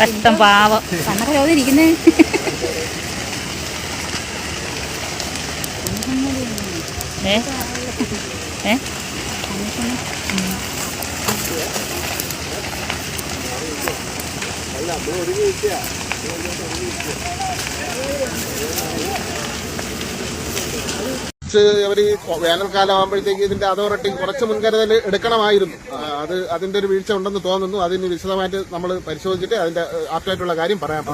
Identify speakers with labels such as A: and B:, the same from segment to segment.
A: കഷ്ടം പാവം.
B: കണ്ണൊക്കെ
A: ഏ? ഏ?
C: അവർ വേനൽക്കാലം ആകുമ്പോഴത്തേക്ക് ഇതിന്റെ അതോറിറ്റി കുറച്ച് മുൻകരുതൽ എടുക്കണമായിരുന്നു. അത് അതിന്റെ ഒരു വീഴ്ച ഉണ്ടെന്ന് തോന്നുന്നു. അതിന് വിശദമായിട്ട് നമ്മൾ പരിശോധിച്ചിട്ട് അതിന്റെ ആപ്റ്റായിട്ടുള്ള കാര്യം പറയാം.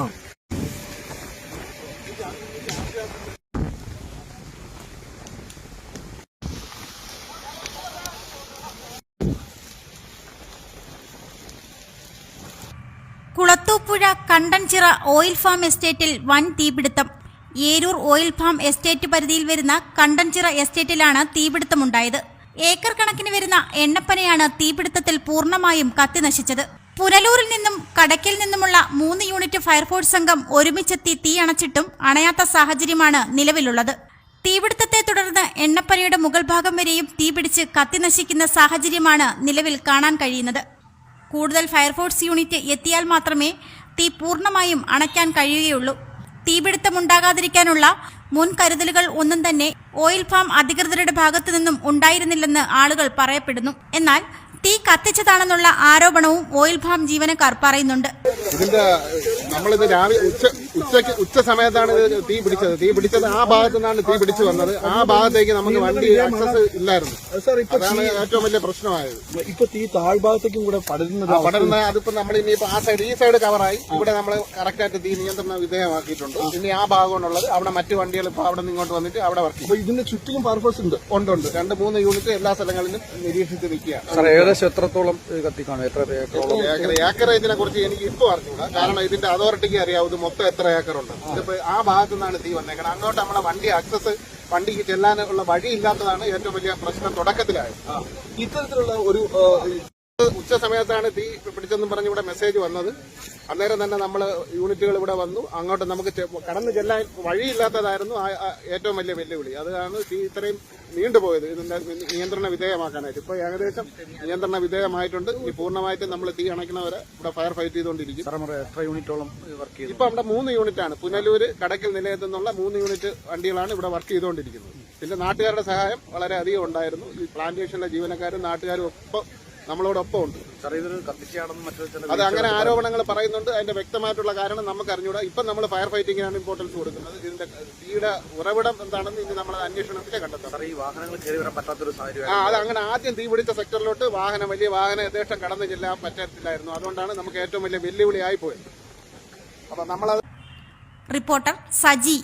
B: കുളത്തൂപ്പുഴ കണ്ടൻചിറ ഓയിൽ ഫാം എസ്റ്റേറ്റിൽ വൻ തീപിടുത്തം. ഏരൂർ ഓയിൽ ഫാം എസ്റ്റേറ്റ് പരിധിയിൽ വരുന്ന കണ്ടൻചിറ എസ്റ്റേറ്റിലാണ് തീപിടുത്തമുണ്ടായത്. ഏക്കർ കണക്കിന് വരുന്ന എണ്ണപ്പനയാണ് തീപിടുത്തത്തിൽ പൂർണമായും കത്തിനശിച്ചത് പുനലൂരിൽ നിന്നും കടക്കിൽ നിന്നുമുള്ള മൂന്ന് യൂണിറ്റ് ഫയർഫോഴ്സ് സംഘം ഒരുമിച്ചെത്തി തീ അണച്ചിട്ടും അണയാത്ത സാഹചര്യമാണ് നിലവിലുള്ളത്. തീപിടുത്തത്തെ തുടർന്ന് എണ്ണപ്പനയുടെ മുകൾ ഭാഗം വരെയും തീപിടിച്ച് കത്തിനശിക്കുന്ന സാഹചര്യമാണ് നിലവിൽ കാണാൻ കഴിയുന്നത്. കൂടുതൽ ഫയർഫോഴ്സ് യൂണിറ്റ് എത്തിയാൽ മാത്രമേ തീ പൂർണമായും അണയ്ക്കാൻ കഴിയുകയുള്ളൂ. തീപിടുത്തമുണ്ടാകാതിരിക്കാനുള്ള മുൻകരുതലുകൾ ഒന്നും തന്നെ ഓയിൽ ഫാം അധികൃതരുടെ ഭാഗത്തു നിന്നും ഉണ്ടായിരുന്നില്ലെന്ന് ആളുകൾ പറയപ്പെടുന്നു. എന്നാൽ തീ കത്തിച്ചതാണെന്നുള്ള ആരോപണവും ഓയിൽ ഫാം ജീവനക്കാർ പറയുന്നുണ്ട്.
C: ഇതിന്റെ രാവിലെ ഉച്ച ഉച്ചയ്ക്ക് ഉച്ച സമയത്താണ് ഇത് തീ പിടിച്ചത്. തീ പിടിച്ചത് ആ ഭാഗത്തു നിന്നാണ് തീ പിടിച്ചു വന്നത്. ആ ഭാഗത്തേക്ക് നമുക്ക് വണ്ടി ആക്സസ് ഇല്ലായിരുന്നു.
D: സാർ ഇപ്പൊ
C: അതാണ് ഏറ്റവും വലിയ പ്രശ്നമായത്.
D: ഇപ്പൊ തീ താഴ്ഭാഗത്തേക്കും കൂടെ പടരുന്നത്
C: പടരുന്ന അതിപ്പോ നമ്മൾ ഇനിയിപ്പോ ആ സൈഡ് ഈ സൈഡ് കവറായി ഇവിടെ നമ്മൾ കറക്റ്റ് ആയിട്ട് തീ നിയന്ത്രണ വിധേയമാക്കിയിട്ടുണ്ട്. ഇനി ആ ഭാഗമാണുള്ളത്. അവിടെ മറ്റു വണ്ടികൾ ഇപ്പൊ അവിടെ നിന്ന് ഇങ്ങോട്ട് വന്നിട്ട് അവിടെ വർക്ക്
D: ചെയ്യും. ഇതിന്റെ ചുറ്റിലും പർപ്പസ് ഉണ്ട്.
C: ഉണ്ട് ഉണ്ട്. രണ്ട് മൂന്ന് യൂണിറ്റ് എല്ലാ സ്ഥലങ്ങളിലും നിരീക്ഷിച്ച് നിൽക്കുകയാണ്
E: സാർ ഏകദേശം എത്രത്തോളം കത്തിക്കാണോ? എത്ര
C: ഏക്കർ ഇതിനെ കുറിച്ച് എനിക്ക് ഇപ്പോൾ അറിഞ്ഞൂടാ. കാരണം ഇതിന്റെ അതോറിറ്റിക്ക് അറിയാവുന്നത് മൊത്തം എത്ര ഏക്കർ ഉണ്ട് ഇതിപ്പോ ആ ഭാഗത്തു നിന്നാണ് തീ വന്നേക്കണം അങ്ങോട്ട് നമ്മളെ വണ്ടി ആക്സസ് വണ്ടിക്ക് ചെല്ലാനുള്ള വഴി ഇല്ലാത്തതാണ് ഏറ്റവും വലിയ പ്രശ്നം തുടക്കത്തിലായത്.
D: ഇത്തരത്തിലുള്ള ഒരു
C: ഉച്ച സമയത്താണ് തീ പിടിച്ചെന്നും പറഞ്ഞ് ഇവിടെ മെസ്സേജ് വന്നത്. അന്നേരം തന്നെ നമ്മൾ യൂണിറ്റുകൾ ഇവിടെ വന്നു. അങ്ങോട്ട് നമുക്ക് കടന്നു ചെല്ലാൻ വഴിയില്ലാത്തതായിരുന്നു ഏറ്റവും വലിയ വെല്ലുവിളി. അതാണ് തീ ഇത്രയും നീണ്ടുപോയത് ഇതിന്റെ നിയന്ത്രണ വിധേയമാക്കാനായിട്ട്. ഇപ്പൊ ഏകദേശം നിയന്ത്രണ വിധേയമായിട്ടുണ്ട്. ഇനി പൂർണമായിട്ട് നമ്മൾ തീ അണയ്ക്കണവരെ ഇവിടെ ഫയർ ഫൈറ്റ് ചെയ്തുകൊണ്ടിരിക്കും.
E: എത്ര യൂണിറ്റോളം വർക്ക് ചെയ്തു?
C: ഇപ്പൊ അവിടെ മൂന്ന് യൂണിറ്റ് ആണ് പുനലൂര് കടക്കൽ നിലയത്തു നിന്നുള്ള മൂന്ന് യൂണിറ്റ് വണ്ടികളാണ് ഇവിടെ വർക്ക് ചെയ്തുകൊണ്ടിരിക്കുന്നത്. പിന്നെ നാട്ടുകാരുടെ സഹായം വളരെ അധികം ഉണ്ടായിരുന്നു. ഈ പ്ലാന്റേഷനിലെ ജീവനക്കാരും നാട്ടുകാരും ഒപ്പം നമ്മളോടൊപ്പം ഉണ്ട് അത് അങ്ങനെ ആരോപണങ്ങൾ പറയുന്നുണ്ട്. അതിന്റെ വ്യക്തമായിട്ടുള്ള കാരണം നമുക്ക് അറിഞ്ഞൂടാ ഇപ്പം നമ്മൾ ഫയർ ഫൈറ്റിംഗിനാണ് ഇമ്പോർട്ടൻസ് കൊടുക്കുന്നത്. ഇതിന്റെ തീയുടെ ഉറവിടം എന്താണെന്ന് ഇനി നമ്മൾ അന്വേഷണത്തിലെ കണ്ടെത്താം.
E: സാർ ഈ വാഹനങ്ങൾ കയറി വരാൻ പറ്റാത്തൊരു സാഹചര്യം
C: ആ അത് അങ്ങനെ ആദ്യം തീ പിടിച്ച സെക്ടറിലോട്ട് വാഹനം വലിയ വാഹനം യഥേഷ്ടം കടന്നു ചെല്ലാൻ പറ്റത്തില്ലായിരുന്നു. അതുകൊണ്ടാണ് നമുക്ക് ഏറ്റവും വലിയ വെല്ലുവിളിയായി പോയത് അപ്പൊ നമ്മളത്
B: റിപ്പോർട്ടർ സജി